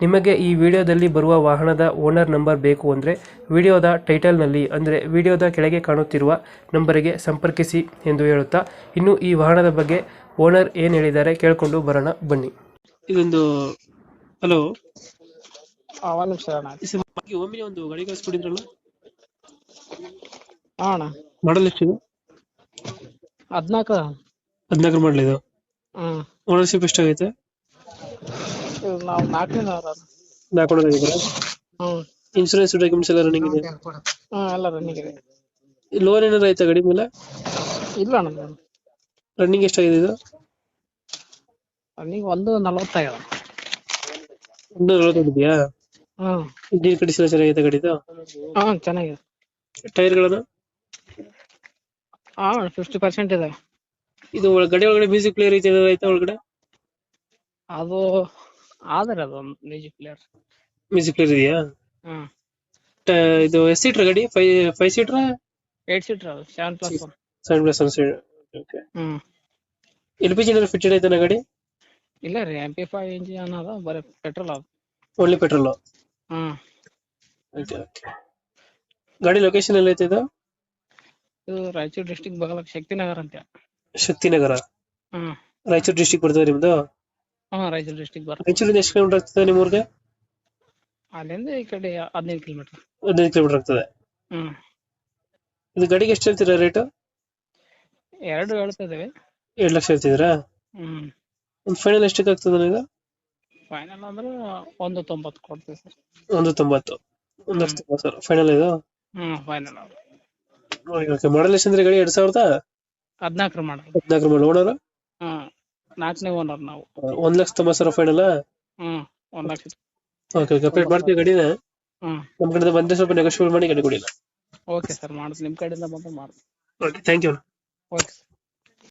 ನಿಮಗೆ ಈ ವಿಡಿಯೋದಲ್ಲಿ ಬರುವ ವಾಹನದ ಓನರ್ ನಂಬರ್ ಬೇಕು ಅಂದರೆ ವಿಡಿಯೋದ ಟೈಟಲ್ನಲ್ಲಿ ಅಂದರೆ ವಿಡಿಯೋದ ಕೆಳಗೆ ಕಾಣುತ್ತಿರುವ ನಂಬರಿಗೆ ಸಂಪರ್ಕಿಸಿ ಎಂದು ಹೇಳುತ್ತಾ ಇನ್ನು ಈ ವಾಹನದ ಬಗ್ಗೆ ಓನರ್ ಏನು ಹೇಳಿದ್ದಾರೆ ಕೇಳಿಕೊಂಡು ಬರೋಣ ಬನ್ನಿ. ಇದೊಂದು ಹಲೋ. ಒಮ್ಮೆ ಒಂದು ಗಾಡಿ ಕಳಿಸ್ಬಿಟ್ಟಿದ್ರಲ್ಲ ಅಣ್ಣ. ಮಾಡಲ್ ಎಷ್ಟಿದೆ? ಹದಿನಾಲ್ಕು. ಹದಿನಾಲ್ಕು ಮಾಡಲ್ ಇದು? ಹ್ಮ್. ಓನರ್ಶಿಪ್ ಎಷ್ಟಾಗೈತೆ? ನಾವು ನಾಲ್ಕನೇ ನಾಲ್ಕು ಹ್ಮ್. ಇನ್ಶೂರೆನ್ಸ್ ಡಾಕ್ಯುಮೆಂಟ್ಸ್ ಎಲ್ಲ ರನ್ನಿಂಗ್ ಇದೆ? ಹ್ಮ್ ಎಲ್ಲ ರನ್ನಿಂಗ್ ಇದೆ. ಲೋನ್ ಏನಾದ್ರು ಆಯ್ತಾ ಗಾಡಿ ಮೇಲೆ? ಇಲ್ಲ ಅಣ್ಣ ರನ್ನಿಂಗ್ ಎಷ್ಟಾಗಿದೆ ಇದು? ರನ್ನಿಂಗ್ ಒಂದು ನಲವತ್ತಾಗಿದೆ ಒಂದು ನಲವತ್ತೊಂದು ಇದೆಯಾ? ಹ್ಮ್. ಇಂಜಿನ್ ಕಂಡೀಷನ್ ಚೆನ್ನಾಗೈತೆ ಗಾಡಿದು ಹಾ ಚೆನ್ನಾಗಿದೆ. ಟೈರ್ಗಳನ್ನು ಹಾ ಫಿಫ್ಟಿ ಪರ್ಸೆಂಟ್ ಇದೆ. ಇದು ಒಳ- ಗಾಡಿ ಒಳಗಡೆ ಮ್ಯೂಸಿಕ್ ಪ್ಲೇಯರ್ ಐತೆ ಏನಾದ್ರು ಐತಾ ಒಳಗಡೆ? ಅದು ಆದ್ರೆ ಅದು ಮ್ಯೂಸಿಕ್ ಪ್ಲೇಯರ್. ಮ್ಯೂಸಿಕ್ ಪ್ಲೇಯರ್ ಇದೆಯಾ? ಇದು ಎಸ್ ಸೀಟರ್ ಗಾಡಿ? ಫೈ ಫೈವ್ ಸೀಟರ್? ಏಟ್ ಸೀಟರ್ ಅದು seven plus one seven plus one seat okay ಹ್ಮ್. ಎಲ್ ಪಿ ಜಿ ಏನಾದ್ರು ಫಿಟ್ಟೆಡ್ ಐತೆ ಗಾಡಿ? ಇಲ್ಲ ರೀ ಎಂ ಪಿ ಫೈವ್ ಇಂಜಿನ್ ಅದ ಬರೀ ಪೆಟ್ರೋಲ್ ಅದು. ಓನ್ಲಿ ಪೆಟ್ರೋಲ್ ಹ್ಮ್. ಓಕೆ ಓಕೆ ಗಾಡಿ ಲೊಕೇಶನ್ ಎಲ್ಲ ಐತೆ ಇದು? ಇದು ರಾಯಚೂರು ಡಿಸ್ಟಿಕ್ ಬಗಲಕ್ ಶಕ್ತಿನಗರ ಅಂತ ಶಕ್ತಿನಗರ? ಹ್ಮ್. ರಾಯಚೂರು ಡಿಸ್ಟಿಕ್ ಬರ್ತದೆ ನಿಮ್ದು? ಹಾ ರಾಯಚೂರು ಡಿಸ್ಟಿಕ್ ಬರ ರಾಯಚೂರಿಂದ ಎಷ್ಟು ಕಿಲೋಮೀಟರ್ ಆಗ್ತದೆ ನಿಮ್ಮ ಊರಿಗೆ ಅಲ್ಲಿಂದ ಈ ಕಡೆ ಹದಿನೈದು ಕಿಲೋಮೀಟರ್ ಹದಿನೈದು ಕಿಲೋಮೀಟರ್ ಆಗ್ತದೆ. ಹ್ಮ್. ಇದು ಗಾಡಿಗೆ ಎಷ್ಟು ಹೇಳ್ತೀರಾ ರೇಟ್ ಎರಡು ಹೇಳ್ತಿದ್ದೇವೆ. ಎರಡು ಲಕ್ಷ ಹೇಳ್ತಿದ್ದೀರಾ? ಹ್ಮ್. ಒಂದು ಫೈನಲ್ ಎಷ್ಟಕ್ಕೆ ಆಗ್ತದೆ ಇದು ಫೈನಲ್ ಅಂದ್ರೆ ಒಂದು ತೊಂಬತ್ತು ಕೊಡ್ತೀವಿ ಸರ್. ಒಂದು ತೊಂಬತ್ತು. ಒಂದು ಲಕ್ಷ ತೊಂಬತ್ತು ಸಾವಿರ. ಫೈನಲ್ ಇದು? ಹ್ಮ್ ಫೈನಲ್ ಓಕೆ ಮಾಡಲ್ ಎಷ್ಟು ಅಂದ್ರೆ ಗಾಡಿ? ಎರಡ್ ಸಾವಿರದ? ಹದಿನಾಲ್ಕರ ಮಾಡಲ್ ಹದಿನಾಲ್ಕರ ಮಾಡಲ್ ಓನರ್ ಹ್ಮ್. ನಾಲ್ಕನೇ ಓನರ್ ನಾವು. ಒಂದ್ ಲಕ್ಷ ತೊಂಬತ್ತು ಸಾವಿರ ಫೈನಲ್ ಹ್ಮ್ ಒಂದ್ ಲಕ್ಷ. ಓಕೆ ಓಕೆ ಅಪ್ಡೇಟ್ ಮಾಡ್ತೀವಿ ಗಾಡಿನ? ಹ್ಮ್. ನಮ್ಮ ಕಡೆ ಬಂದ್ರೆ ಸ್ವಲ್ಪ ನೆಗೋಷಿಯೇಟ್ ಮಾಡಿ ಗಾಡಿ ಕೊಡಿಲ್ಲ ಓಕೆ ಸರ್ ಮಾಡ್ತೀನಿ. ನಿಮ್ ಕಡೆಯಿಂದ ಬಂದ್ರೆ ಮಾಡ್ತೀನಿ. Okay thank you okay sir